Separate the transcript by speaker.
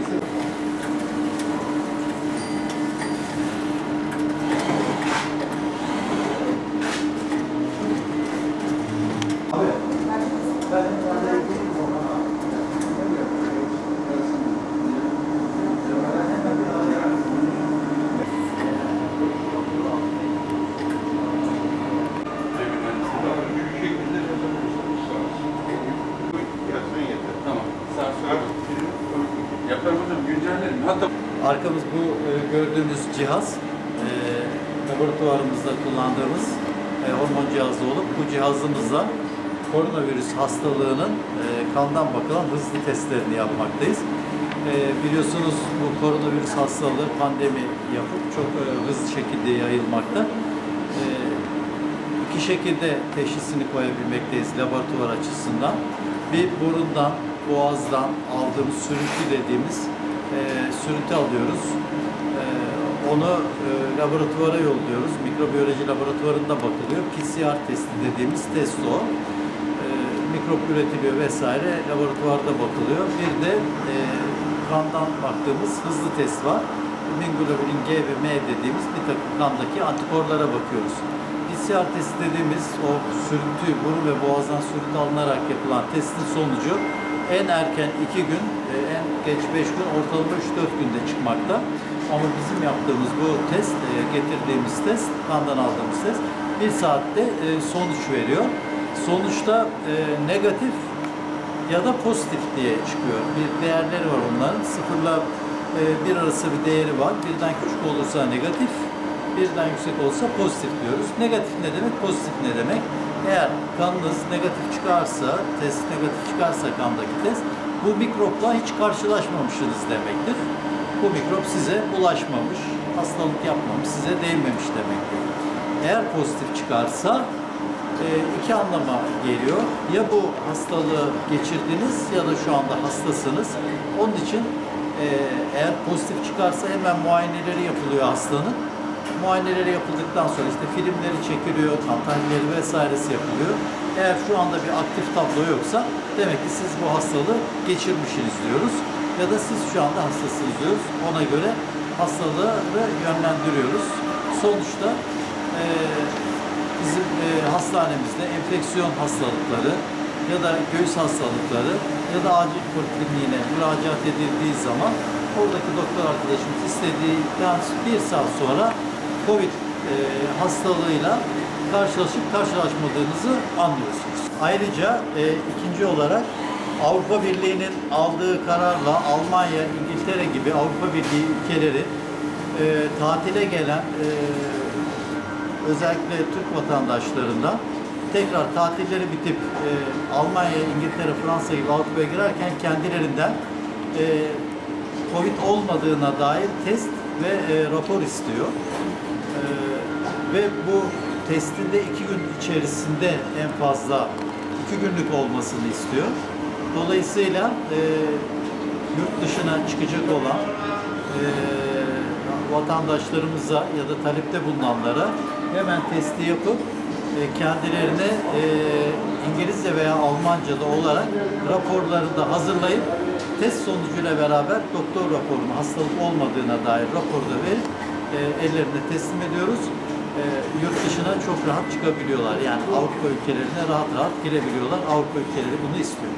Speaker 1: Thank you.
Speaker 2: Arkamız bu e, gördüğünüz cihaz e, laboratuvarımızda kullandığımız e, hormon cihazı olup bu cihazımızla koronavirüs hastalığının e, kandan bakılan hızlı testlerini yapmaktayız. Biliyorsunuz bu koronavirüs hastalığı pandemi yapıp çok hızlı şekilde yayılmakta. E, iki şekilde teşhisini koyabilmekteyiz laboratuvar açısından. Bir burundan, boğazdan aldığımız sürüntü dediğimiz e, sürüntü alıyoruz. E, onu e, laboratuvara yolluyoruz. Mikrobiyoloji laboratuvarında bakılıyor. PCR testi dediğimiz test o. E, mikrop üretiliyor vesaire laboratuvarda bakılıyor. Bir de e, kandan baktığımız hızlı test var. Immunoglobulin G ve M dediğimiz bir takım kandaki antikorlara bakıyoruz. PCR testi dediğimiz o sürüntü, burun ve boğazdan sürüntü alınarak yapılan testin sonucu en erken 2 gün, en geç 5 gün, ortalama 3-4 günde çıkmakta. Ama bizim yaptığımız bu test, e, getirdiğimiz test, kandan aldığımız test bir saatte e, sonuç veriyor. Sonuçta e, negatif ya da pozitif diye çıkıyor. Bir değerleri var onların. Sıfırla bir arası bir değeri var. Birden küçük olursa negatif, birden yüksek olursa pozitif diyoruz. Negatif ne demek, pozitif ne demek? Eğer kanınız negatif çıkarsa, test negatif çıkarsa kandaki test, bu mikropla hiç karşılaşmamışsınız demektir. Bu mikrop size ulaşmamış, hastalık yapmamış, size değmemiş demektir. Eğer pozitif çıkarsa e, iki anlama geliyor. Ya bu hastalığı geçirdiniz ya da şu anda hastasınız. Onun için e, eğer pozitif çıkarsa hemen muayeneleri yapılıyor hastanın. Muayeneleri yapıldıktan sonra işte filmleri çekiliyor, kan vesairesi yapılıyor. Eğer şu anda bir aktif tablo yoksa demek ki siz bu hastalığı geçirmişsiniz diyoruz. Ya da siz şu anda hastasınız diyoruz. Ona göre hastalığı yönlendiriyoruz. Sonuçta e, bizim e, hastanemizde enfeksiyon hastalıkları ya da göğüs hastalıkları ya da acil polikliniğine müracaat edildiği zaman oradaki doktor arkadaşımız istediğinden bir saat sonra COVID e, hastalığıyla karşılaşıp karşılaşmadığınızı anlıyorsunuz. Ayrıca e, ikinci olarak Avrupa Birliği'nin aldığı kararla Almanya, İngiltere gibi Avrupa Birliği ülkeleri e, tatile gelen e, özellikle Türk vatandaşlarından tekrar tatilleri bitip e, Almanya, İngiltere, Fransa gibi Avrupa'ya girerken kendilerinden e, Covid olmadığına dair test ve e, rapor istiyor. E, ve bu testin de iki gün içerisinde en fazla iki günlük olmasını istiyor. Dolayısıyla e, yurt dışına çıkacak olan e, vatandaşlarımıza ya da talepte bulunanlara hemen testi yapıp e, kendilerine e, İngilizce veya Almanca'da olarak raporlarını da hazırlayıp test sonucuyla beraber doktor raporunu hastalık olmadığına dair raporu da verip ellerine teslim ediyoruz. E, yurt dışına çok rahat çıkabiliyorlar. Yani Avrupa ülkelerine rahat rahat girebiliyorlar. Avrupa ülkeleri bunu istiyor.